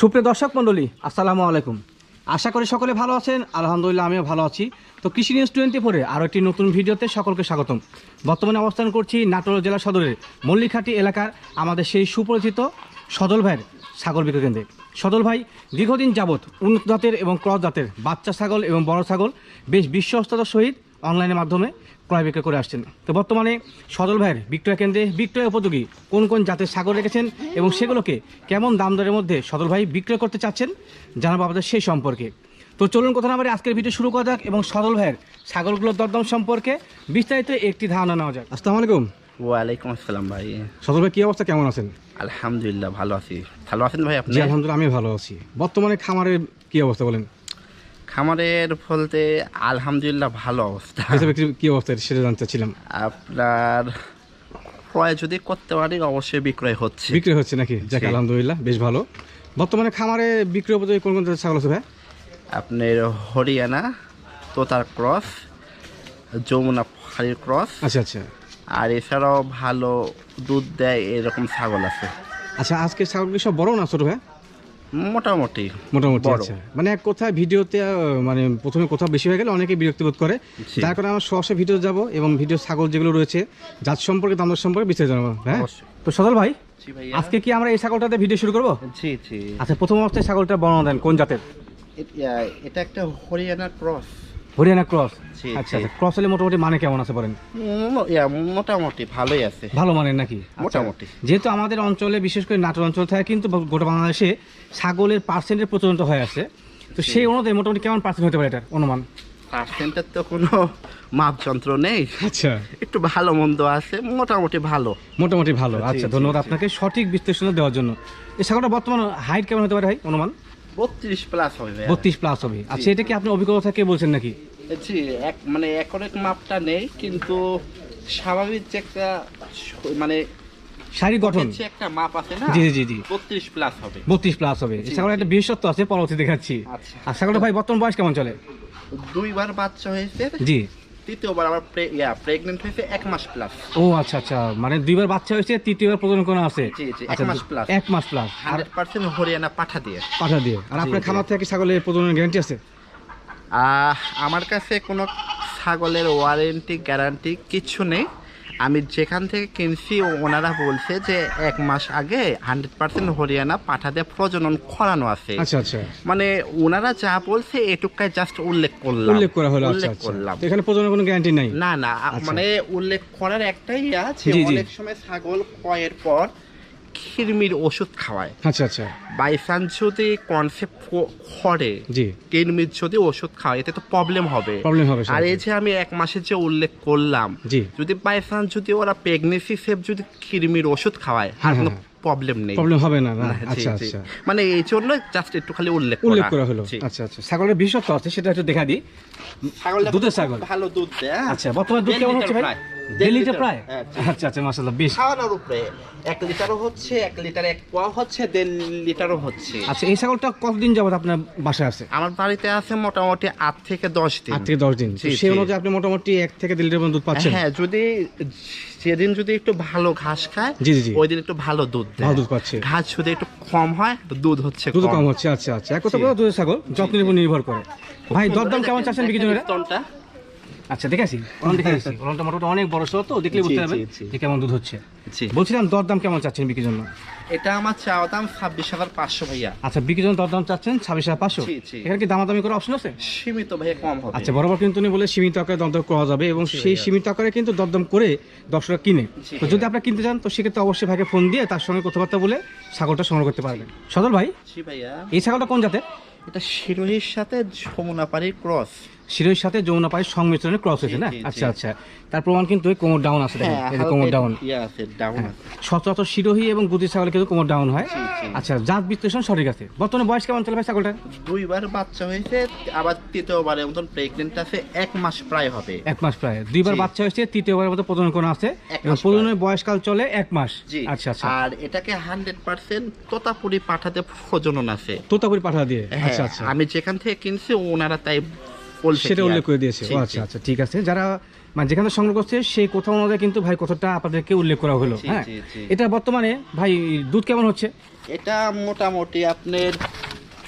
সুপ্রিয় দর্শক মণ্ডলী, আসসালামু আলাইকুম। আশা করি সকলে ভালো আছেন। আলহামদুলিল্লাহ, আমিও ভালো আছি। তো কৃষি নিউজ টোয়েন্টি ফোরে আরও একটি নতুন ভিডিওতে সকলকে স্বাগতম। বর্তমানে অবস্থান করছি নাটোর জেলা সদরের মল্লিখাটি এলাকার আমাদের সেই সুপরিচিত সদল ভাইয়ের ছাগল বিক্রয় কেন্দ্রে। সদল ভাই, দীর্ঘদিন যাবৎ উন্নত জাতের এবং ক্রস জাতের বাচ্চা ছাগল এবং বড় ছাগল বেশ বিশ্বস্ততার সহিত অনলাইনের মাধ্যমে ক্রয় বিক্রয় করে আসছেন। তো বর্তমানে সদল ভাইয়ের বিক্রয় কেন্দ্রে বিক্রয় উপযোগী কোন কোন জাতের সাগর রেখেছেন এবং সেগুলোকে কেমন দাম দরের মধ্যে সদল ভাই বিক্রয় করতে চাচ্ছেন জানাব আমাদের সেই সম্পর্কে। তো চলুন কথা না বলে আজকের ভিডিও শুরু করা যাক এবং সদল ভাইয়ের ছাগলগুলোর দরদাম সম্পর্কে বিস্তারিত একটি ধারণা নেওয়া যাক। আসসালামু আলাইকুম। ওয়ালাইকুম আসসালাম ভাই। সদল ভাই কী অবস্থা? কেমন আছেন? আলহামদুলিল্লাহ ভালো আছি। ভালো আছেন ভাই আপনি? আলহামদুলিল্লাহ আমি ভালো আছি। বর্তমানে খামারের কী অবস্থা বলেন? খামারের বলতে আলহামদুলিল্লাহ ভালো অবস্থা। কি অবস্থা সেটা জানতে চাচ্ছিলাম। আপনার ক্রয় যদি করতে পারি অবশ্যই বিক্রয় হচ্ছে। বিক্রয় হচ্ছে নাকি? যাক আলহামদুলিল্লাহ বেশ ভালো। বর্তমানে খামারে বিক্রয় উপযোগী কোন কোন ছাগল আছে ভাই? আপনার হরিয়ানা তোতার ক্রস যমুনা ফাড়ির ক্রস। আচ্ছা আচ্ছা। আর এছাড়াও ভালো দুধ দেয় এরকম ছাগল আছে। আচ্ছা আজকে ছাগলগুলি সব বড় না ছোট ভাই? মোটামুটি মোটামুটি আচ্ছা। মানে এক কথায় ভিডিওতে মানে প্রথমে কোথাও বেশি হয়ে গেলে অনেকে বিরক্তি বোধ করে। যার কারণে আমরা সরাসরি ভিডিও যাব এবং ভিডিও ছাগল যেগুলো রয়েছে জাত সম্পর্কে দামদার সম্পর্কে বিস্তারিত জানাব হ্যাঁ? তো সদল ভাই আজকে কি আমরা এই ছাগলটাতে ভিডিও শুরু করব? জি জি। আচ্ছা প্রথম অবস্থায় ছাগলটা বর্ণনা দেন কোন জাতের? এটা একটা হরিয়ানা ক্রস। হরিয়ানা ক্রস? জি, আচ্ছা জি। আচ্ছা ক্রস হলে মোটামুটি মানে কেমন আছে বলেন? মো- ইয়া, মোটামুটি ভালোই আছে। ভালো মানের নাকি? আচ্ছা, মোটামুটি। যেহেতু আমাদের অঞ্চলে বিশেষ করে নাটোর অঞ্চল থাকে কিন্তু গোটা বাংলাদেশে ছাগলের পার্সেন্টের প্রচলনটা হয়ে আছে। তো সেই অনুযায়ী মোটামুটি কেমন পার্সেন্ট হতে পারে এটার অনুমান? পার্সেন্টের তো কোনো মাপযন্ত্র নেই। আচ্ছা। একটু ভালো মন্দ আছে মোটামুটি ভালো। মোটামুটি ভালো। আচ্ছা জি, ধন্যবাদ জি। আপনাকে সঠিক বিশ্লেষণ দেওয়ার জন্য। এই ছাগলটা বর্তমান হাইট কেমন হতে পারে ভাই অনুমান? বত্রিশ প্লাস হবে ভাইয়া। বত্রিশ প্লাস হবে। আচ্ছা এটা কি আপনি অভিজ্ঞতা থেকে বলছেন নাকি? জি এক মানে একরেক মাপটা নেই কিন্তু স্বাভাবিক যে একটা মানে শারীরিক গঠন। একটা মাপ আছে না জি জি জি বত্রিশ প্লাস হবে। বত্রিশ প্লাস হবে। জি। একটা বিশেষত্ব আছে পরবর্তী দেখাচ্ছি। আচ্ছা। ছাগলটা ভাই বর্তমান বয়স কেমন চলে? দুইবার বাচ্চা হয়েছে। জি। তৃতীয়বার আবার ইয়া প্রেগনেন্ট হয়েছে এক মাস প্লাস ও আচ্ছা আচ্ছা। মানে দুইবার বাচ্চা হয়েছে তৃতীয়বার প্রজনন করা আছে? জি, জি, এক আচ্ছা, মাস প্লাস এক মাস প্লাস আর হান্ড্রেড পার্সেন্ট হরিয়ানা পাঠা দিয়ে। পাঠা দিয়ে। আর আপনার। খামার থেকে ছাগলের প্রজননের গ্যারান্টি আছে? আমার কাছে কোনো ছাগলের ওয়ারেন্টি গ্যারান্টি কিছু নেই। আমি যেখান থেকে কিনছি ওনারা বলছে যে এক মাস আগে হান্ড্রেড পার্সেন্ট হরিয়ানা পাঠাতে প্রজনন করানো আছে। আচ্ছা আচ্ছা। মানে ওনারা যা বলছে এটুকায় জাস্ট উল্লেখ করলাম। উল্লেখ করা হলো আচ্ছা উল্লেখ করলাম। এখানে প্রজনন কোনো গ্যারান্টি নাই? না না। মানে উল্লেখ করার একটাই আছে জি, জি। অনেক সময় ছাগল কয়ের পর খিরমির ওষুধ খাওয়ায়। আচ্ছা আচ্ছা। বাই চান্স যদি কনসেপ্ট করে জি। কিরমির যদি ওষুধ খাওয়ায় এতে তো প্রবলেম হবে। প্রবলেম হবে আর এই যে আমি এক মাসের যে উল্লেখ করলাম জি। যদি বাই চান্স যদি ওরা প্রেগনেন্সি সেফ যদি কৃমির ওষুধ খাওয়ায় আর হ্যাঁ, হ্যাঁ। প্রবলেম নেই। প্রবলেম হবে না না? না, আচ্ছা আচ্ছা। মানে এই জন্য জাস্ট একটু খালি উল্লেখ উল্লেখ করা। হলো। আচ্ছা আচ্ছা। ছাগলের বিশেষত্ব আছে সেটা একটু দেখা দিই। দুধের ছাগল। ভালো দুধ দেয় হ্যাঁ। আচ্ছা বর্তমানে দুধ কেমন হচ্ছে ভাই? দেড় দেড় লিটার লিটার, প্রায়? হ্যাঁ, আচ্ছা আচ্ছা মাসাল্লাহ বেশ। খাওয়ানোর উপরে এক লিটারও হচ্ছে এক লিটার এক পোয়া হচ্ছে দেড় লিটারও হচ্ছে। আচ্ছা এই ছাগলটা কতদিন যাবত আপনার বাসায় আছে? আমার বাড়িতে আছে মোটামুটি আট থেকে দশ দিন। আট থেকে দশ দিন। সেই অনুযায়ী আপনি মোটামুটি এক থেকে দেড় লিটার পর্যন্ত দুধ পাচ্ছেন? হ্যাঁ যদি যেদিন যদি একটু ভালো ঘাস খায় জি, জি। ওই দিন একটু ভালো দুধ দেয়। ভালো দুধ পাচ্ছে। ঘাস যদি একটু কম হয় দুধ হচ্ছে দুধ কম। হচ্ছে আচ্ছা আচ্ছা। এক কথা বলো দুধের ছাগল যত্নের উপর নির্ভর করে। ভাই দরদাম কেমন চাচ্ছেন বিক্রি স্তনটা আচ্ছা দেখে আসি। ওলন দেখে আসি। ওলনটা মোটামুটি অনেক বড় সহ তো দেখলে বুঝতে পারবেন যে কেমন দুধ হচ্ছে। বলছিলাম দরদাম কেমন চাচ্ছেন বিক্রির জন্য? এটা আমার চাওয়া দাম ছাব্বিশ হাজার পাঁচশো ভাইয়া। আচ্ছা বিক্রির জন্য দরদাম চাচ্ছেন ছাব্বিশ হাজার পাঁচশো। এখানে কি দামাদামি করার অপশন আছে? সীমিত ভাইয়া কম হবে। আচ্ছা বরাবর কিন্তু উনি বলে সীমিত আকারে দরদাম করা যাবে এবং সেই। সীমিত আকারে কিন্তু দরদাম করে দর্শকরা কিনে। তো যদি আপনারা কিনতে চান তো সেক্ষেত্রে অবশ্যই ভাইকে ফোন দিয়ে তার সঙ্গে কথাবার্তা বলে ছাগলটা সংগ্রহ করতে পারবেন। সদর ভাই ভাইয়া। এই ছাগলটা কোন জাতের? এটা শিরোহির সাথে যমুনাপাড়ির ক্রস। শিরোর সাথে যমুনা পায়ের সংমিশ্রণে ক্রস হয়েছে না। আচ্ছা আচ্ছা। তার প্রমাণ কিন্তু কোমর ডাউন আছে দেখেন। হ্যাঁ এই কোমর ডাউন ইয়ে আছে ডাউন আছে। সচরাচর শিরোহী এবং গুটি ছাগলে কিন্তু কোমর ডাউন হয়। আচ্ছা জাত বিশ্লেষণ সঠিক আছে। বর্তমানে বয়স কেমন চলে ভাই ছাগলটা দুইবার বাচ্চা হয়েছে আবার তৃতীয়বারের মতন প্রেগনেন্ট আছে এক মাস প্রায় হবে। এক মাস প্রায়। দুইবার বাচ্চা হয়েছে তৃতীয়বারের মতো প্রজনন করা আছে। এবং মাস প্রজনের বয়সকাল চলে এক মাস। আচ্ছা আচ্ছা। আর এটাকে হান্ড্রেড পার্সেন্ট তোতাপুরি পাঠাতে প্রজনন আছে। তোতাপুরি পাঠা দিয়ে? হ্যাঁ, আচ্ছা আচ্ছা। আমি যেখান থেকে কিনছি ওনারা তাই সেটা উল্লেখ করে দিয়েছে। আচ্ছা আচ্ছা ঠিক আছে। যারা মানে যেখানে সংগ্রহ করছে সেই কোথাও অনুযায়ী কিন্তু ভাই কতটা আপনাদেরকে উল্লেখ করা হলো হ্যাঁ। এটা বর্তমানে ভাই দুধ কেমন হচ্ছে? এটা মোটামুটি আপনার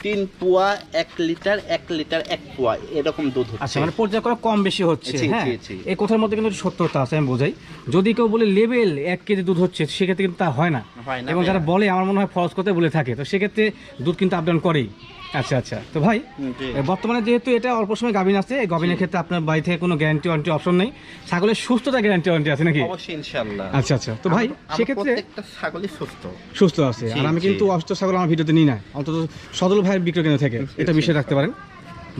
তিন পোয়া এক লিটার এক লিটার এক পোয়া এরকম দুধ আচ্ছা মানে পর্যায় করে কম বেশি হচ্ছে হ্যাঁ। এই কথার মধ্যে কিন্তু সত্যতা আছে আমি বোঝাই। যদি কেউ বলে লেভেল এক কেজি দুধ হচ্ছে সেক্ষেত্রে কিন্তু তা হয় না। এবং যারা বলে আমার মনে হয় ফরজ করতে বলে থাকে তো সেক্ষেত্রে দুধ কিন্তু আপডাউন করেই। আচ্ছা আচ্ছা। তো ভাই বর্তমানে যেহেতু এটা অল্প সময় গাভিন আছে এই গাভিনের ক্ষেত্রে আপনার বাড়ি থেকে কোনো গ্যারান্টি ওয়ারেন্টি অপশন নেই। ছাগলের সুস্থতা গ্যারান্টি ওয়ারেন্টি আছে নাকি? অবশ্যই আচ্ছা আচ্ছা। তো ভাই সেক্ষেত্রে প্রত্যেকটা ছাগলই সুস্থ। সুস্থ আছে। আর আমি কিন্তু অসুস্থ ছাগল আমার ভিডিওতে নিই না। অন্তত সদল ভাইয়ের বিক্রয় কেন্দ্র থেকে এটা বিষয় রাখতে পারেন।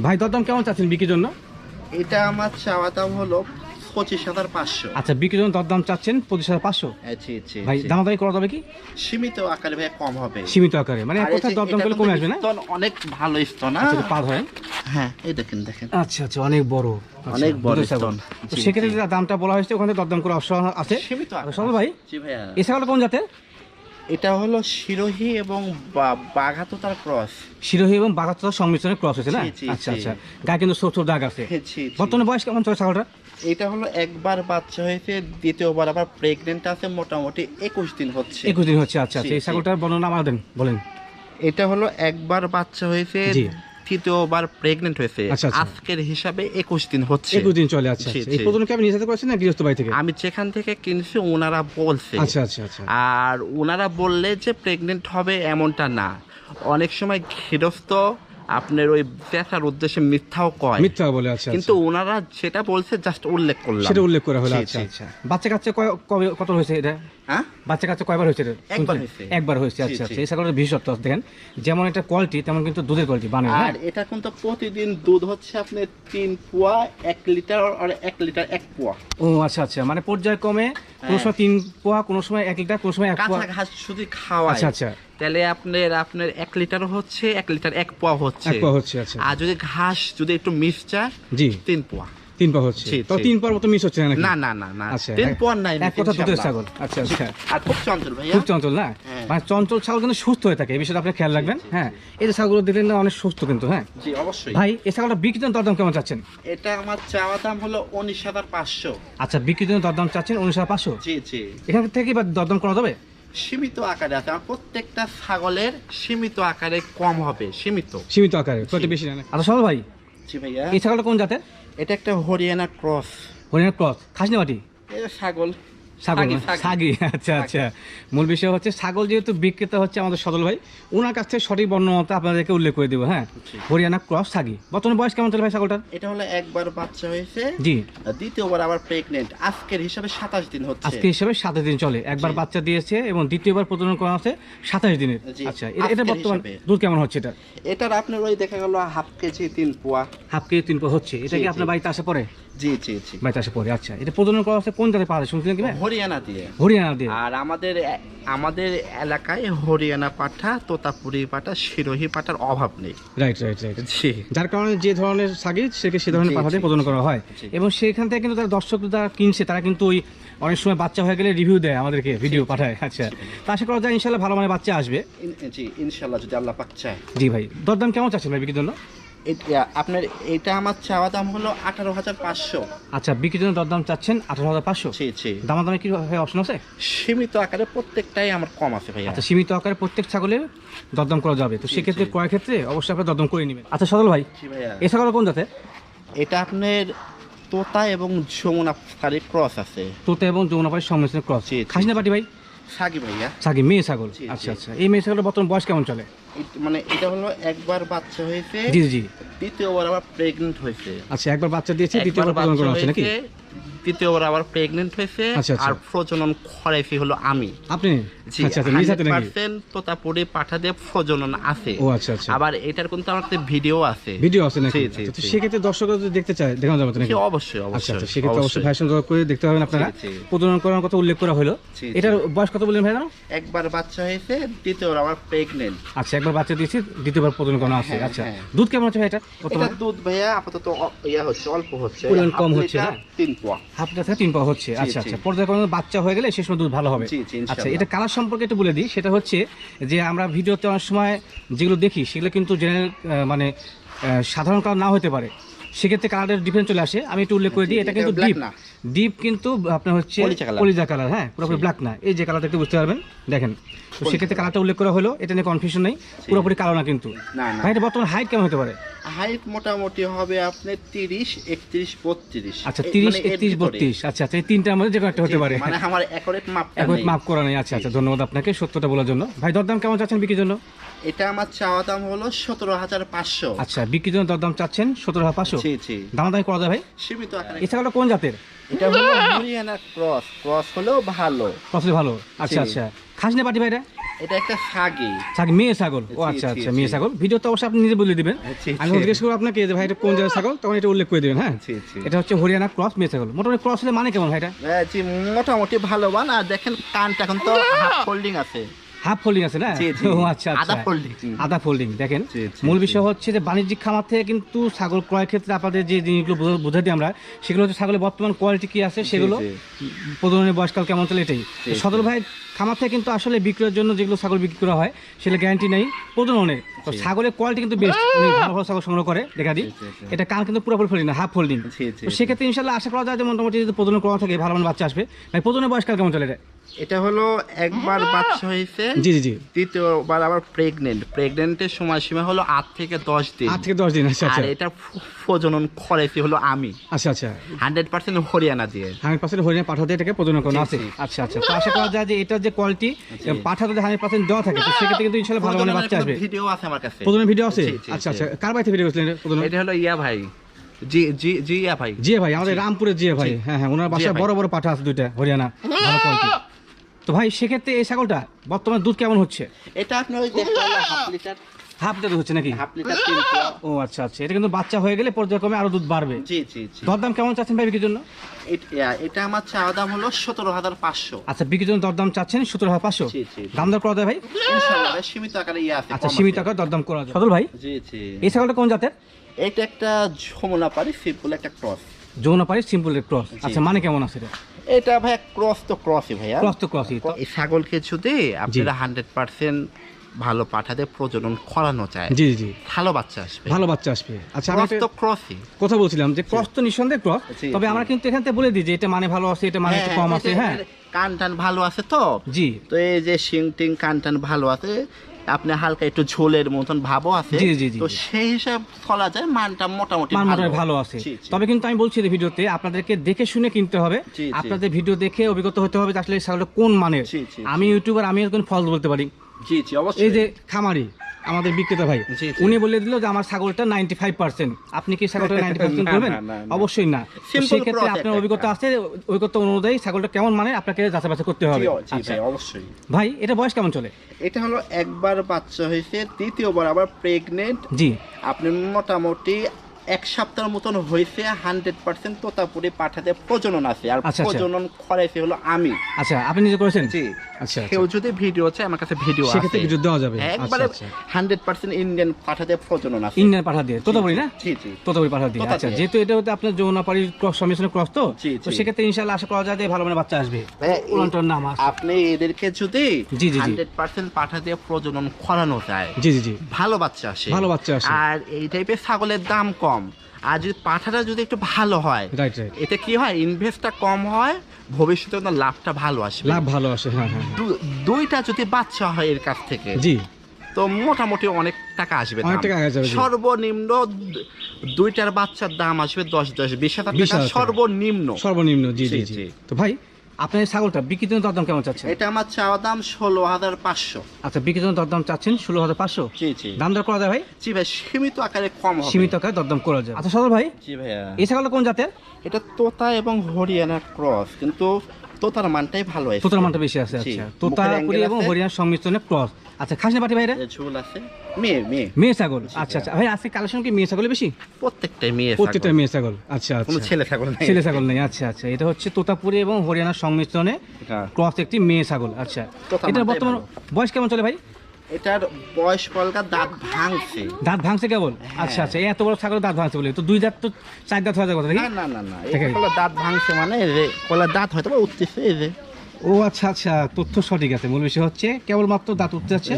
ভাই দরদাম কেমন চাচ্ছেন বিক্রির জন্য? এটা আমার চাওয়া দাম হলো পঁচিশ হাজার পাঁচশো। আচ্ছা বিক্রির জন্য দরদাম চাচ্ছেন পঁচিশ হাজার পাঁচশো? জি জি ভাই। দামাদামি করা যাবে কি? সীমিত আকারে ভাই কম হবে। সীমিত আকারে। মানে এক দরদাম করলে কমে আসবে না? অনেক ভালো স্তন আচ্ছা হ্যাঁ? পা ধরেন। হ্যাঁ এই দেখেন দেখেন। আচ্ছা আচ্ছা অনেক বড়। অনেক বড় স্তন। সেক্ষেত্রে দামটা বলা হয়েছে ওখানে দরদাম করে অপশন আছে। সীমিত আকারে। ভাই জি ভাইয়া। এই কোন জাতের? এটা হলো শিরোহী এবং বাঘাতোতার ক্রস। শিরোহী এবং বাগাতর সংমিশ্রণের ক্রস হয়েছে না? আচ্ছা আচ্ছা। গায়ে কিন্তু ছোট ছোট দাগ আছে। বর্তমানে বয়স কেমন চলে ছাগলটা এটা হলো একবার বাচ্চা হয়েছে দ্বিতীয়বার আবার প্রেগনেন্ট আছে মোটামুটি একুশ দিন হচ্ছে। একুশ দিন হচ্ছে আচ্ছা আচ্ছা এই ছাগলটার বর্ণনা আমার দেন বলেন। এটা হলো একবার বাচ্চা হয়েছে তৃতীয়বার প্রেগনেন্ট হয়েছে। আচ্ছা, আচ্ছা। আজকের হিসাবে একুশ দিন হচ্ছে। একুশ দিন চলে আচ্ছা আচ্ছা। এই। প্রথম কি আপনি নিজে করেছেন না গৃহস্থ বাড়ি থেকে? আমি যেখান থেকে কিনছি ওনারা বলছে। আচ্ছা আচ্ছা আচ্ছা। আর ওনারা বললে যে প্রেগনেন্ট হবে এমনটা না। অনেক সময় গৃহস্থ আপনার ওই ব্যথার উদ্দেশ্যে মিথ্যাও কয়। মিথ্যা বলে আছে কিন্তু আচ্ছা। ওনারা সেটা বলছে জাস্ট উল্লেখ করলাম। সেটা উল্লেখ করা হলো আচ্ছা। আচ্ছা বাচ্চা কাচ্চা কত হয়েছে এটা? হ্যাঁ? বাচ্চা কাচ্চা কয়বার হয়েছে এটা একবার হয়েছে। একবার হয়েছে আচ্ছা আচ্ছা। এই ছাগলের বিশেষত্ব আছে দেখেন। যেমন একটা কোয়ালিটি তেমন কিন্তু দুধের কোয়ালিটি বানায় হ্যাঁ? আর এটা কিন্তু প্রতিদিন দুধ হচ্ছে আপনার তিন পোয়া এক লিটার আর এক লিটার এক পোয়া। ও আচ্ছা আচ্ছা। মানে পর্যায়ক্রমে কোনো হ্যাঁ। সময় তিন পোয়া কোনো সময় এক লিটার কোনো সময় এক পোয়া। কাঁচা ঘাস শুধু খাওয়ায় আচ্ছা আচ্ছা। তাহলে আপনার আপনার এক লিটার হচ্ছে এক লিটার এক পোয়া হচ্ছে। এক পোয়া হচ্ছে আচ্ছা। আর যদি ঘাস যদি একটু মিক্সচার জি। তিন পোয়া। তিন পা হচ্ছে। তো তিন পর মতো মিস হচ্ছে না না না না না। আচ্ছা তিন এক- নাই এক কথা দুধের ছাগল। আচ্ছা আচ্ছা। আর খুব চঞ্চল ভাইয়া। খুব চঞ্চল না? হ্যাঁ। মানে চঞ্চল ছাগল কিন্তু সুস্থ হয়ে থাকে এই বিষয়টা আপনি খেয়াল রাখবেন। হ্যাঁ এই যে ছাগলগুলো দেখলেন না অনেক সুস্থ কিন্তু হ্যাঁ। জি অবশ্যই। ভাই এই ছাগলটা বিক্রির জন্য দরদাম কেমন চাচ্ছেন? এটা আমার চাওয়া দাম হলো উনিশ হাজার পাঁচশো। আচ্ছা বিক্রির জন্য দরদাম চাচ্ছেন উনিশ হাজার পাঁচশো? জি জি। এখান থেকে বা দরদাম করা যাবে? সীমিত আকারে আছে। আমার প্রত্যেকটা ছাগলের সীমিত আকারে কম হবে সীমিত। সীমিত আকারে বেশি না আচ্ছা সদল ভাই জি ভাইয়া। এই ছাগলটা কোন জাতের? এটা একটা হরিয়ানা ক্রস। হরিয়ানা ক্রস। খাসনি মাটি? এটা ছাগল। ছাগল। ছাগি আচ্ছা আচ্ছা। মূল বিষয় হচ্ছে ছাগল যেহেতু বিক্রেতা হচ্ছে আমাদের সদল ভাই ওনার কাছ থেকে সঠিক বর্ণমতো আপনাদেরকে উল্লেখ করে দেবো হ্যাঁ? হরিয়ানা ক্রস ছাগি বর্তমানে বয়স কেমন চলে ভাই ছাগলটার এটা হলো একবার বাচ্চা হয়েছে জি। দ্বিতীয়বার আবার প্রেগনেন্ট আজকের হিসাবে সাতাশ দিন হচ্ছে। আজকে হিসাবে সাতাশ দিন চলে। একবার। বাচ্চা দিয়েছে এবং দ্বিতীয়বার প্রজনন করা আছে সাতাশ দিনের। আচ্ছা এটা- এটা আজকের বর্তমান দুধ কেমন হচ্ছে এটা? এটার আপনার ওই দেখা গেল হাফ কেজি তিন পোয়া। হাফ কেজি তিন পর হচ্ছে। এটা কি আপনার বাড়িতে আসে পরে? জি জি জি। পরে আচ্ছা। এটা প্রজনন করা আছে কোন জায়গায় পাওয়া যায় শুনছিলেন কি হরিয়ানা দিয়ে। হরিয়ানা দিয়ে। আর আমাদের আমাদের এলাকায় হরিয়ানা পাঠা তোতাপুরি পাঠা শিরোহী পাঠার অভাব নেই। রাইট রাইট রাইট জি। যার কারণে যে ধরনের সাগি সেকে সে ধরনের পাঠাতে করা হয়। এবং সেখান থেকে কিন্তু তারা দর্শক যারা কিনছে তারা কিন্তু ওই অনেক সময় বাচ্চা হয়ে গেলে রিভিউ দেয় আমাদেরকে ভিডিও পাঠায়। আচ্ছা। তা আশা করা যায় ইনশাল্লাহ ভালো মানে বাচ্চা আসবে। জি ইনশাল্লাহ যদি আল্লাহ পাক চায়। জি ভাই। দরদাম কেমন চাচ্ছেন ভাই বিক্রির জন্য? আপনার এটা আমার চাওয়া দাম হলো আঠারো হাজার পাঁচশো। আচ্ছা বিক্রির জন্য দরদাম চাচ্ছেন আঠারো হাজার পাঁচশো? জি জি। দামা দামে কি অপশন আছে? সীমিত আকারে প্রত্যেকটাই আমার কম আছে ভাইয়া। আচ্ছা সীমিত আকারে প্রত্যেক ছাগলের দরদাম করা যাবে। তো সেক্ষেত্রে জি। ক্রয় ক্ষেত্রে অবশ্যই আপনার দরদাম করে নেবেন। আচ্ছা সদল ভাই এ ছাগল কোন জাতে এটা আপনার তোতা এবং যমুনা ক্রস আছে। তোতা এবং যমুনাপাড়ির সংমিশ্রণ ক্রস। খাসিনা পাটি ভাই? সাগি ভাইয়া। সাগি মেয়ে ছাগল। আচ্ছা আচ্ছা। এই মেয়ে ছাগলের বর্তমান বয়স কেমন চলে? মানে এটা হলো একবার বাচ্চা হয়েছে জি জি। দ্বিতীয়বার আবার প্রেগনেন্ট হয়েছে। আচ্ছা একবার বাচ্চা দিয়েছে দ্বিতীয়বার বাচ্চা করা হচ্ছে নাকি? দ্বিতীয়বার আবার প্রেগনেন্ট হয়েছে আচ্ছা, আচ্ছা। আর প্রজনন খরাইছি হলো আমি। আপনি? জি আচ্ছা পার্সেন্ট তোতাপুরি পাঠা দিয়ে প্রজনন আছে। ও আচ্ছা আচ্ছা। আবার এটার কিন্তু আমার ভিডিও আছে। ভিডিও আছে নাকি? তো সেক্ষেত্রে দর্শকরা যদি দেখতে চায় দেখানো যাবে নাকি? অবশ্যই অবশ্যই আচ্ছা সেক্ষেত্রে অবশ্যই। ভাইয়ের সঙ্গে করে দেখতে পাবেন আপনারা। প্রজনন করার কথা উল্লেখ করা হলো। এটার বয়স কত বললেন ভাই একবার বাচ্চা হয়েছে দ্বিতীয়বার আবার প্রেগনেন্ট আচ্ছা একবার বাচ্চা দিয়েছি দ্বিতীয়বার প্রজনন করা আছে। হ্যাঁ, আচ্ছা হ্যাঁ। দুধ কেমন আছে ভাই এটা? দুধ ভাইয়া আপাতত ইয়া হচ্ছে অল্প হচ্ছে। কম হচ্ছে, হ্যাঁ? তিন পোয়া হাফ লিটার থেকে তিন পাওয়া হচ্ছে। আচ্ছা আচ্ছা পর্যায়ক্রমে বাচ্চা হয়ে গেলে সে সময় দুধ ভালো হবে। জি, জি, ইনশাআল্লাহ। আচ্ছা এটা কালার সম্পর্কে একটু বলে দিই। সেটা হচ্ছে যে আমরা ভিডিওতে অনেক সময় যেগুলো দেখি সেগুলো কিন্তু জেনারেল মানে সাধারণ কালার না হতে পারে। সেক্ষেত্রে কালারের ডিফারেন্স চলে আসে। আমি একটু উল্লেখ করে দিই এটা কিন্তু ডিপ না। ডিপ কিন্তু আপনার হচ্ছে কলিজা কালার হ্যাঁ পুরোপুরি ব্ল্যাক না। এই যে কালার দেখতে বুঝতে পারবেন? দেখেন তো সেক্ষেত্রে কালারটা উল্লেখ করা হলো এটা নিয়ে কনফিউশন নেই। পুরোপুরি কালো না কিন্তু। ভাই এটা বর্তমান হাইট কেমন হতে পারে? হাইট মোটামুটি হবে আপনি তিরিশ একত্রিশ বত্রিশ। আচ্ছা এই- তিরিশ মানে এর একত্রিশ ভিতরে। বত্রিশ। আচ্ছা আচ্ছা এই তিনটার মধ্যে যে কোনো একটা হতে পারে। মানে আমার একরেট এখন নেই। মাপ করা নেই। আচ্ছা আচ্ছা ধন্যবাদ আপনাকে সত্যটা বলার জন্য। ভাই দরদাম কেমন চাচ্ছেন বিক্রির জন্য? এটা আমার চাওয়া দাম হলো সতেরো হাজার পাঁচশো। আচ্ছা বিক্রির জন্য দরদাম চাচ্ছেন সতেরো হাজার পাঁচশো? জি জি। দামাদামি করা যায় ভাই? সীমিত আকারে। ছাগলটা কোন জাতের? এটা হলো হরিয়ানা ক্রস। ক্রস হলেও ভালো। পছন্দ ভালো। আচ্ছা আচ্ছা। খাস না পাটি ভাইরা? এটা একটা সাগি। ছাগল মেয়ে ছাগল। ও আচ্ছা আচ্ছা। মেয়ে ছাগল। ভিডিও তো অবশ্যই আপনি নিজে বলে দিবেন। আমি জিজ্ঞেস করব আপনাকে যে ভাই এটা কোন ছাগল? তখন এটা উল্লেখ করে দিবেন হ্যাঁ। এটা হচ্ছে হরিয়ানা ক্রস মেয়ে ছাগল। মোটামুটি ক্রস হলে মানে কেমন ভাইটা হ্যাঁ, মোটামুটি ভালো। বান আর দেখেন কানটা এখন তো হাফ ফোল্ডিং আছে। হাফ ফোল্ডিং আছে না। ও আচ্ছা আধা আচ্ছা। ফোল্ডিং দেখেন। জি, জি, মূল বিষয় হচ্ছে যে বাণিজ্যিক খামার থেকে কিন্তু ছাগল ক্রয়ের ক্ষেত্রে আপনাদের যে জিনিসগুলো বোঝা- বোঝাই দিই আমরা সেগুলো হচ্ছে ছাগলের বর্তমান কোয়ালিটি কি আছে সেগুলো। প্রজননের বয়সকাল কেমন চলে এটাই। সদর ভাই খামার থেকে কিন্তু আসলে বিক্রয়ের জন্য যেগুলো ছাগল বিক্রি করা হয় সেগুলো গ্যারান্টি নেই প্রজননের তো ছাগলের কোয়ালিটি কিন্তু বেস্ট ভালো ভালো ছাগল সংগ্রহ করে দেখা দিই। এটা কান কিন্তু পুরোপুরি ফোল্ডিং না হাফ ফোল্ডিং সেক্ষেত্রে ইনশাল্লাহ আশা করা যায় যে মোটামুটি যদি প্রজনন করা থাকে ভালো মানে বাচ্চা আসবে। ভাই প্রজনের বয়সকাল কেমন চলে এটা? এটা হলো একবার বাচ্চা হয়েছে। জি জি জি। দ্বিতীয়বার আবার প্রেগনেন্ট প্রেগনেন্টের সময়সীমা হলো আট থেকে দশ দিন। আট থেকে দশ দিন আচ্ছা আর আচ্ছা এটা প্রজনন খরেছি হলো আমি। আচ্ছা আচ্ছা। হান্ড্রেড পার্সেন্ট হরিয়ানা দিয়ে। হান্ড্রেড পার্সেন্ট হরিণে পাঠাতে এটাকে প্রজনন করানো আছে। আচ্ছা আচ্ছা। তো আশা করা যায় যে এটার যে কোয়ালিটি পাঠাতে যদি হান্ড্রেড পার্সেন্ট দেওয়া থাকে তো সেক্ষেত্রে কিন্তু ইনশাল্লাহ ভালো মানে বাচ্চা আসবে। ভিডিও আছে আমার কাছে? প্রজনের ভিডিও আছে? আচ্ছা আচ্ছা। কার বাড়িতে ভিডিও করছিলেন এটা হলো ইয়া ভাই। জি জি জি ইয়া ভাই। জি ভাই আমাদের রামপুরের জি ভাই। হ্যাঁ হ্যাঁ ওনার বাসায় বড় বড় পাঠা আছে দুইটা হরিয়ানা। ভালো কোয়ালিটি তো ভাই সেক্ষেত্রে এই ছাগলটা বর্তমানে দুধ কেমন হচ্ছে? এটা আপনি ওই হাফ লিটার। হাফ লিটার দুধ হচ্ছে নাকি? হাফ লিটার ও আচ্ছা আচ্ছা। এটা কিন্তু বাচ্চা হয়ে গেলে পর্যায়ক্রমে আরও দুধ বাড়বে। জি জি জি। দরদাম কেমন চাচ্ছেন ভাই বিক্রির জন্য? এটা আমার চাওয়া দাম হলো সতেরো হাজার পাঁচশো। আচ্ছা বিক্রির জন্য দরদাম চাচ্ছেন সতেরো হাজার পাঁচশো। দাম দর করা যায় ভাই? সীমিত আকারে ইয়ে আছে আচ্ছা সীমিত। টাকা দরদাম করা যায়। সদল ভাই? জি জি এই ছাগলটা কোন জাতের? এটা একটা যমুনা পারি সিম্পল একটা ক্রস। যৌন পারি সিম্পল ক্রস আচ্ছা মানে কেমন আছে এটা? এটা ভাই ক্রস তো ক্রসই ভাইয়া। ক্রস তো ক্রসই তো এই ছাগলকে যদি আপনারা হান্ড্রেড পার্সেন্ট ভালো পাঠাতে প্রজনন করানো চায়। জি জি। ভালো বাচ্চা আসবে। ভালো বাচ্চা আসবে। আচ্ছা আমি তো ক্রসই কথা বলছিলাম যে ক্রস তো নিঃসন্দেহে ক্রস তবে আমরা কিন্তু এখান থেকে বলে দিই যে এটা মানে ভালো আছে এটা মানে একটু কম আছে হ্যাঁ। কান টান ভালো আছে তো? জি। তো এই যে শিং টিং কান টান ভালো আছে আপনি হালকা একটু ঝোলের মতন ভাবও আছে। জি, জি, জি, তো সেই হিসাব ফলা যায় মানটা মোটামুটি ভালো। আছে। তবে কিন্তু আমি বলছি এই ভিডিওতে আপনাদেরকে দেখে শুনে কিনতে হবে। আপনাদের ভিডিও দেখে অভিজ্ঞতা হতে হবে আসলে কোন মানের। আমি ইউটিউবার আমি কোন ফল বলতে পারি। জি জি অবশ্যই। এই যে খামারি আমাদের বিক্রেতা ভাই। উনি বলে দিল যে আমার ছাগলটা নাইনটি ফাইভ পার্সেন্ট আপনি কি ছাগলটা নাইনটি পার্সেন্ট করবেন। অবশ্যই না। সেক্ষেত্রে আপনার অভিজ্ঞতা আছে অভিজ্ঞতা অনুযায়ী ছাগলটা কেমন মানে আপনাকে যাচাই বাছাই করতে হবে। আচ্ছা। অবশ্যই। ভাই এটা বয়স কেমন চলে? এটা হলো একবার বাচ্চা হয়েছে দ্বিতীয়বার আবার প্রেগনেন্ট জি। আপনি মোটামুটি এক সপ্তাহের মতন হয়েছে হান্ড্রেড পার্সেন্ট তোতাপুরি পাঠাতে প্রজনন আছে। আর আচ্ছা, আচ্ছা। প্রজনন করাইছে হলো আমি। আচ্ছা আপনি নিজে করেছেন? জি। কেউ যদি ভিডিও চায় আমার কাছে ভিডিও সেক্ষেত্রে ভিডিও দেওয়া যাবে। একবারে হান্ড্রেড পার্সেন্ট ইন্ডিয়ান পাঠাতে প্রজনন আছে। ইন্ডিয়ান পাঠা দিয়ে তোতাপুরি না? জি জি। তোতাপুরি পাঠা দিয়ে আচ্ছা যেহেতু এটা হতে আপনার যৌনাপাড়ির ক্রস সম্মিশ্রণের ক্রস তো তো সেক্ষেত্রে ইনশাল্লাহ আশা করা যায় ভালো মানে বাচ্চা আসবে। নাম আপনি এদেরকে যদি জি, জি, জি। হান্ড্রেড পার্সেন্ট পাঠা দিয়ে প্রজনন করানো যায় জি জি জি। ভালো বাচ্চা আসে। ভালো বাচ্চা আসে। আর এই টাইপের ছাগলের দাম কম। আর যদি পাঠাটা যদি একটু ভালো হয় এতে কি হয়? ইনভেস্টটা কম হয় ভবিষ্যতে লাভটা ভালো আসে লাভ ভালো আসে হ্যাঁ হ্যাঁ হ্যাঁ। দুইটা যদি বাচ্চা হয় এর কাছ থেকে জি। তো মোটামুটি অনেক টাকা আসবে অনেক টাকা আগে সর্বনিম্ন দুইটার বাচ্চার দাম আসবে দশ দশ বিশ হাজার 20,000 টাকা। সর্বনিম্ন। সর্বনিম্ন জি জি। তো ভাই আপনার এই ছাগলটা বিক্রির জন্য দরদাম কেমন চাচ্ছেন? এটা আমার চাওয়া দাম ষোলো হাজার পাঁচশো। আচ্ছা জন্য দরদাম চাচ্ছেন ষোলো হাজার পাঁচশো? জি জি। দাম দর করা যায় ভাই? জি ভাই সীমিত আকারে কম হবে। সীমিত আকারে দরদাম করা যায়। আচ্ছা সদর ভাই জি ভাইয়া। এই ছাগলটা কোন জাতের? এটা তোতা এবং হরিয়ানা ক্রস কিন্তু তোতার মানটাই ভালো আছে তোতার মানটা বেশি আছে। আচ্ছা। angle এবং। হরিয়ানার সংমিশ্রণে ক্রস। আচ্ছা খাসনি পাটি ভাইরা? ঝোল আছে। মেয়ে মেয়ে। মেয়ে ছাগল? আচ্ছা আচ্ছা। ভাই আজকে কালেকশন কি মেয়ে ছাগলের বেশি? প্রত্যেকটাই মেয়ে প্রত্যেকটা মেয়ে ছাগল। আচ্ছা কোনো আচ্ছা ছেলে ছাগল নাই। ছেলে ছাগল নেই। আচ্ছা আচ্ছা। এটা হচ্ছে তোতাপুরি এবং হরিয়ানার সংমিশ্রণে হ্যাঁ। ক্রস একটি মেয়ে ছাগল। আচ্ছা। এটা বর্তমান বয়স কেমন চলে ভাই? এটার বয়স কলকার দাঁত ভাঙছে। দাঁত ভাঙছে কেবল? হ্যাঁ। আচ্ছা আচ্ছা। এত বড় ছাগল দাঁত ভাঙছে বলে। তো দুই দাঁত তো চার দাঁত হওয়ার কথা না না না না। দেখে এই কলার দাঁত ভাঙছে মানে কলার দাঁত হয়তো উঠতেছে এই যে। ও আচ্ছা আচ্ছা তথ্য সঠিক আছে। মূল বিষয় হচ্ছে কেবলমাত্র দাঁত উঠতে যাচ্ছে।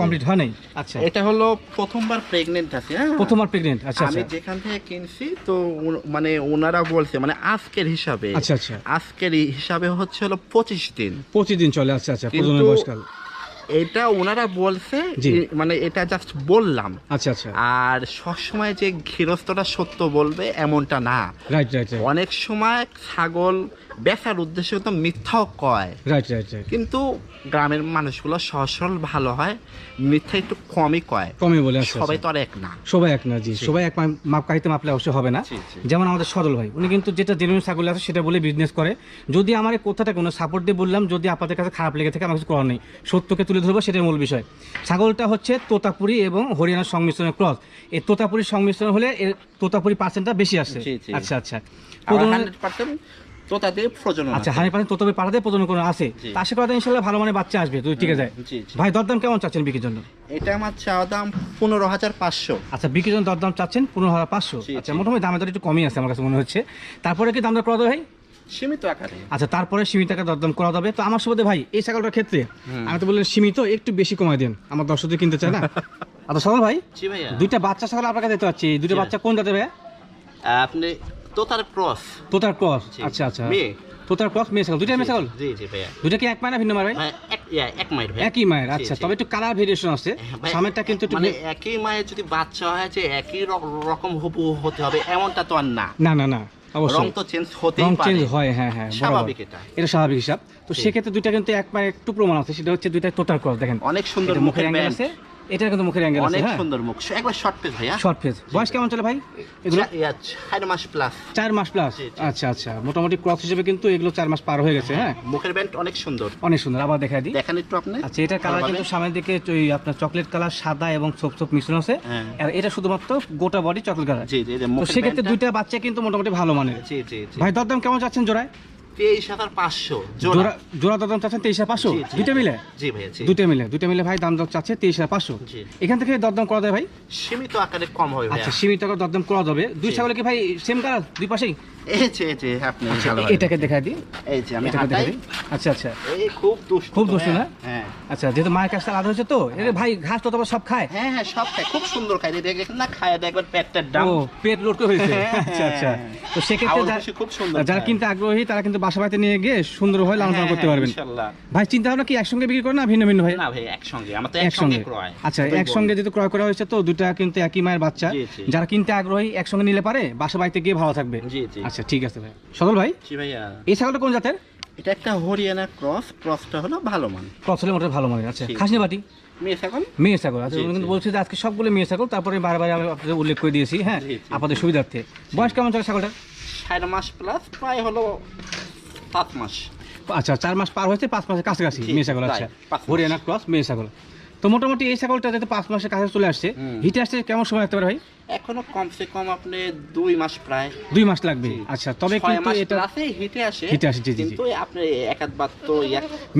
কমপ্লিট হয় নাই? আচ্ছা। এটা হলো প্রথমবার প্রেগনেন্ট আছে হ্যাঁ? প্রথমবার প্রেগনেন্ট আচ্ছা আমি আচ্ছা। যেখান থেকে কিনছি তো মানে ওনারা বলছে মানে আজকের হিসাবে। আচ্ছা আচ্ছা। আজকের হিসাবে হচ্ছে হলো পঁচিশ দিন। পঁচিশ দিন চলে আচ্ছা আচ্ছা প্রজনন বয়সকাল। এটা ওনারা বলছে। মানে এটা জাস্ট বললাম। আচ্ছা আচ্ছা। আর সবসময় যে গৃহস্থটা সত্য বলবে এমনটা না। রাইট রাইট রাইট অনেক সময় ছাগল বেচার উদ্দেশ্যে তো মিথ্যাও কয়। রাইট রাইট রাইট কিন্তু গ্রামের মানুষগুলো সহজ সরল ভালো হয় মিথ্যা একটু কমই কয়। কমই বলে আচ্ছা সবাই আচ্ছা। তো আর এক না। সবাই এক না জি। সবাই এক মাপ কাহিতে মাপলে অবশ্যই হবে না। যেমন আমাদের সরল ভাই উনি কিন্তু যেটা জেনুইন ছাগল আছে সেটা বলে বিজনেস করে। যদি আমার কথাটা কোনো সাপোর্ট দিয়ে বললাম যদি আপনাদের কাছে খারাপ লেগে থাকে আমার কিছু করার নেই। সত্যকে তুলে ধরবো সেটাই মূল বিষয়। ছাগলটা হচ্ছে তোতাপুরি এবং হরিয়ানার সংমিশ্রণের ক্রস। এই তোতাপুরির সংমিশ্রণ হলে এর তোতাপুরি পার্সেন্টটা বেশি জি। আচ্ছা আচ্ছা। প্রজনন আচ্ছা। হানি পানি পাঠাতে প্রজনন কোনো আছে জি। তা আশা করা ইনশাল্লাহ ভালো মানে বাচ্চা আসবে তুই ঠিক আছে। ভাই দরদাম কেমন চাচ্ছেন বিক্রির জন্য? এটা আমার চাওয়া দাম পনেরো হাজার পাঁচশো। আচ্ছা বিক্রির জন্য দরদাম চাচ্ছেন পনেরো হাজার পাঁচশো। আচ্ছা মোটামুটি দামে দর একটু কমই আছে আমার কাছে মনে হচ্ছে। তারপরে কি দাম দর করা ভাই? সীমিত আকারে। আচ্ছা তারপরে সীমিত দরদাম করা যাবে। তো আমার সুবাদে ভাই এই ছাগলটার ক্ষেত্রে আমি তো বললেন সীমিত একটু বেশি কমাই দেন। আমার দর্শকদের কিনতে চায় না? আচ্ছা ভাই দুইটা বাচ্চা ছাগল আপনার কাছে দেখতে পাচ্ছি এই দুইটা বাচ্চা কোন জাতের ভাইয়া? আপনি তোতার ক্রস। তোতার ক্রস। আচ্ছা আচ্ছা। মেয়ে। তোতার ক্রস মেয়ে ছাগল। দুইটা মেয়ে ছাগল? জি জি ভাইয়া। দুইটা কি এক মায়ের না ভিন্ন মায়ের ভাই? ভাই, এক মায়ের ভাই একই মায়ের আচ্ছা তবে একটু কালার ভেরিয়েশন আছে। হ্যাঁ, সামনেরটা কিন্তু একটু মানে একই মায়ের যদি বাচ্চা হয় যে একই রকম হবু হতে হবে এমনটা তো আর না। না না না। রং তো চেঞ্জ হতেই রং পারে। চেঞ্জ হয় হ্যাঁ হ্যাঁ স্বাভাবিক এটা। এটা স্বাভাবিক হিসাব। তো সেক্ষেত্রে দুইটা কিন্তু এক একটু প্রমাণ আছে সেটা হচ্ছে দুইটা টোটাল ক্রস দেখেন। অনেক সুন্দর মুখের আছে। এটা কিন্তু মুখের অ্যাঙ্গেল আছে অনেক হ্যাঁ। সুন্দর মুখ। একবার শর্ট পেজ ভাইয়া। শর্ট বয়স কেমন চলে ভাই? এগুলো? চার মাস প্লাস চার মাস প্লাস। আচ্ছা আচ্ছা। মোটামুটি ক্রস হিসেবে কিন্তু এগুলো চার মাস পার হয়ে গেছে হ্যাঁ। মুখের ব্যান্ড অনেক সুন্দর। অনেক সুন্দর। আবার দেখা দিই। দেখেন একটু আপনি। আচ্ছা এটা কালার কিন্তু সামনের দিকে ওই আপনার চকলেট কালার সাদা এবং ছোপ ছোপ মিশ্রণ আছে। হ্যাঁ। আর এটা শুধুমাত্র গোটা বডি চকলেট কালার জি জি সেক্ষেত্রে দুইটা বাচ্চা কিন্তু মোটামুটি ভালো মানের। জি জি জি। ভাই দরদাম কেমন চাচ্ছেন জোড়ায়? তেইশ হাজার পাঁচশো। জোড়া। জোড়া জোড়া চাচ্ছেন তেইশ হাজার পাঁচশো? জি, জি। মিলে? জি ভাইয়া জি। মিলে। দুইটা মিলে ভাই দাম দর চাচ্ছে তেইশ হাজার পাঁচশো। এখান থেকে দরদাম করা যায় ভাই? সীমিত আকারে কম হবে আচ্ছা সীমিত দরদাম করা যাবে। দুই। ছাগলে কি ভাই সেম কালার দুই পাশেই? আচ্ছা এটাকে দেখা দিই। আচ্ছা আচ্ছা। খুব দুষ্ট খুব দুষ্টু না? হ্যাঁ। আচ্ছা যেহেতু মায়ের কাছে আলাদা হয়েছে তো এর ভাই ঘাস তো তোমার সব খায়। হ্যাঁ হ্যাঁ সব খায়। খুব সুন্দর খায়। না খায় একবার পেটটার ডাম পেট লোড করে হয়েছে। হ্যাঁ, আচ্ছা আচ্ছা। হ্যাঁ। তো সেক্ষেত্রে খুব সুন্দর যারা। কিনতে আগ্রহী তারা কিন্তু বাসা বাড়িতে নিয়ে গিয়ে সুন্দর হয়ে লালন পালন হ্যাঁ, করতে পারবেন ভাই চিন্তা ভাবনা কি একসঙ্গে বিক্রি করে না ভিন্ন ভিন্ন ভাই? না ভাই একসঙ্গে। আমার তো একসঙ্গে ক্রয়। আচ্ছা একসঙ্গে। যেহেতু ক্রয় করা হয়েছে তো দুটা কিন্তু একই মায়ের বাচ্চা। যারা কিনতে আগ্রহী একসঙ্গে নিলে পারে বাসা বাড়িতে গিয়ে ভালো থাকবে। আচ্ছা ঠিক আছে ভাই। সদল ভাই? এই ছাগলটা কোন জাতের? এটা একটা হরিয়ানা ক্রস। ক্রসটা হলো ভালো মান। ক্রস হলে মোটামুটি ভালো মানে আচ্ছা। খাসনি বাটি? মেয়ে ছাগল? মেয়ে ছাগল। আচ্ছা কিন্তু বলছি যে আজকে সবগুলো মেয়ে ছাগল তারপরে বারবার আমি আপনাদের উল্লেখ করে দিয়েছি হ্যাঁ। আপনাদের সুবিধার্থে। বয়স কেমন চলে ছাগলটা ষাট মাস প্লাস প্রায় হলো সাত মাস। আচ্ছা চার মাস পার হয়েছে পাঁচ মাসের কাছাকাছি। মেয়ে ছাগল আচ্ছা। পাঁচ হরিয়ানা ক্রস মেয়ে ছাগল। তো মোটামুটি এই ছাগলটা যাতে পাঁচ মাসের কাছে চলে আসছে হিটে আসতে কেমন সময় লাগতে পারে ভাই? এখনও কমসে কম আপনি দুই মাস প্রায়। দুই মাস লাগবে? আচ্ছা তবে কিন্তু এটা প্লাসে হিটে আসে হিটে আসে, জি, জি। কিন্তু আপনি এক আধ বার তো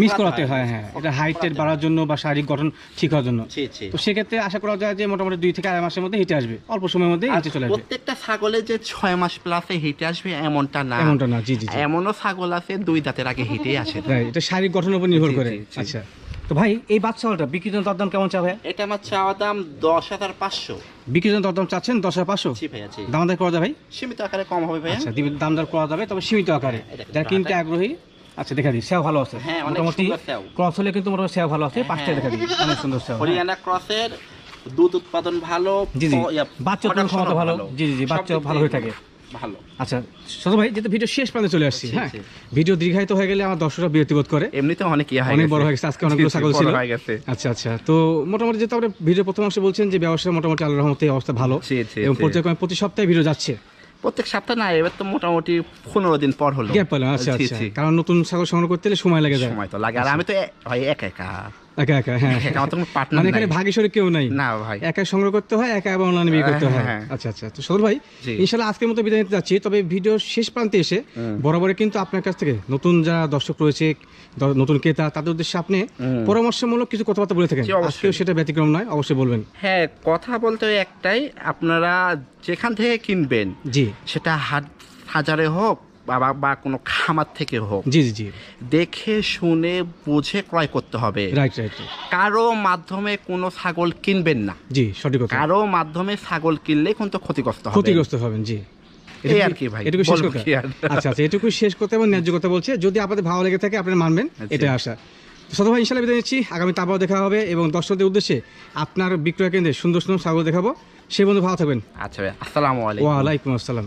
মিস করাতে হয়। হ্যাঁ এটা হাইটের বাড়ার জন্য বা শারীরিক গঠন ঠিক হওয়ার জন্য। জি জি। তো সেক্ষেত্রে আশা করা যায় যে মোটামুটি দুই থেকে আড়াই মাসের মধ্যে হিটে আসবে। অল্প সময়ের মধ্যে হিটে চলে আসবে। প্রত্যেকটা ছাগলে যে ছয় মাস প্লাসে হিটে আসবে এমনটা না। এমনটা না জি জি এমনও ছাগল আছে দুই দাঁতের আগে হিটে আসে। এটা শারীরিক গঠনের উপর নির্ভর করে। আচ্ছা। তো ভাই এই বাচ্চাটা বিক্রির জন্য দরদাম কেমন চা ভাই এটা আমার চাওয়া দাম দশ হাজার পাঁচশো। বিক্রির জন্য দরদাম চাচ্ছেন দশ হাজার পাঁচশো? দাম দর করা যাবে ভাই? সীমিত আকারে কম হবে ভাই আচ্ছা দাম দর করা যাবে তবে সীমিত আকারে। হ্যাঁ, যারা কিনতে আগ্রহী আচ্ছা দেখা দিই সেও ভালো আছে। হ্যাঁ, মোটামুটি ক্রস হলে কিন্তু মোটামুটি সেও ভালো আছে হ্যাঁ, পাঁচটা দেখা দিই অনেক সুন্দর হ্যাঁ। হরিয়ানা ক্রসের দুধ উৎপাদন ভালো জি জি। বাচ্চা ক্ষমতা ভালো। জি জি জি বাচ্চা ভালো হয়ে থাকে। ভালো। আচ্ছা ছোট ভাই যেহেতু ভিডিও শেষ প্রান্তে চলে আসছি হ্যাঁ? ভিডিও দীর্ঘায়িত হয়ে গেলে আমার দর্শকরা বিরতি করে। এমনিতে অনেক ইয়ে অনেক বড় হয়ে গেছে। আজকে অনেকগুলো জি, জি, ছাগল ছিল। আচ্ছা আচ্ছা। তো মোটামুটি যেহেতু আমরা ভিডিও প্রথম অংশে বলছেন যে ব্যবসা মোটামুটি আল্লাহর রহমতে অবস্থা ভালো এবং পর্যায়ক্রমে প্রতি সপ্তাহে ভিডিও যাচ্ছে। প্রত্যেক সপ্তাহ না এবার তো মোটামুটি পনেরো দিন পর হলো। গ্যাপ আচ্ছা আচ্ছা। কারণ নতুন ছাগল সংগ্রহ করতে হলে সময় লেগে যায়। সময় তো লাগে। আর আমি তো ভাই একা একা। একা একা হ্যাঁ। আমার তো কোনো পার্টনার মানে এখানে ভাগী কেউ নাই? না ভাই। একা সংগ্রহ করতে হয় একা এবং অনলাইনে বিয়ে করতে হয়। হ্যাঁ। আচ্ছা আচ্ছা তো সদর ভাই জি। ইনশাল্লাহ আজকের মতো বিদায় নিতে যাচ্ছি। তবে ভিডিওর শেষ প্রান্তে এসে হুম। বরাবরই কিন্তু আপনার কাছ থেকে নতুন যারা দর্শক রয়েছে নতুন ক্রেতা তাদের উদ্দেশ্যে আপনি পরামর্শমূলক কিছু কথাবার্তা বলে থাকেন। আজকেও সেটা ব্যতিক্রম নয় অবশ্যই বলবেন। হ্যাঁ কথা বলতে একটাই আপনারা যেখান থেকে কিনবেন জি। সেটা হাজারে হোক বা বা কোনো খামার থেকে হোক জি জি জি। দেখে শুনে বুঝে ক্রয় করতে হবে। রাইট রাইট কারও মাধ্যমে কোনো ছাগল কিনবেন না। জি সঠিক কথা। কারও মাধ্যমে ছাগল কিনলে কিন্তু ক্ষতিগ্রস্ত হবে। ক্ষতিগ্রস্ত হবেন জি। এই আর কি ভাই, এটুকু শেষ কথা। আচ্ছা আচ্ছা এটুকু শেষ করতে এবং ন্যায্য কথা বলছে। যদি আপনাদের ভালো লেগে থাকে আপনারা মানবেন আচ্ছা। এটা আশা। তো সদর ভাই ইনশাল্লাহ বিদায় নিচ্ছি। আগামী তারপর দেখা হবে এবং দর্শকদের উদ্দেশ্যে আপনার বিক্রয় কেন্দ্রে সুন্দর সুন্দর ছাগল দেখাবো। সে বন্ধু ভালো থাকবেন। আচ্ছা ভাই আসসালামু আলাইকুম। ওয়ালাইকুম আসসালাম।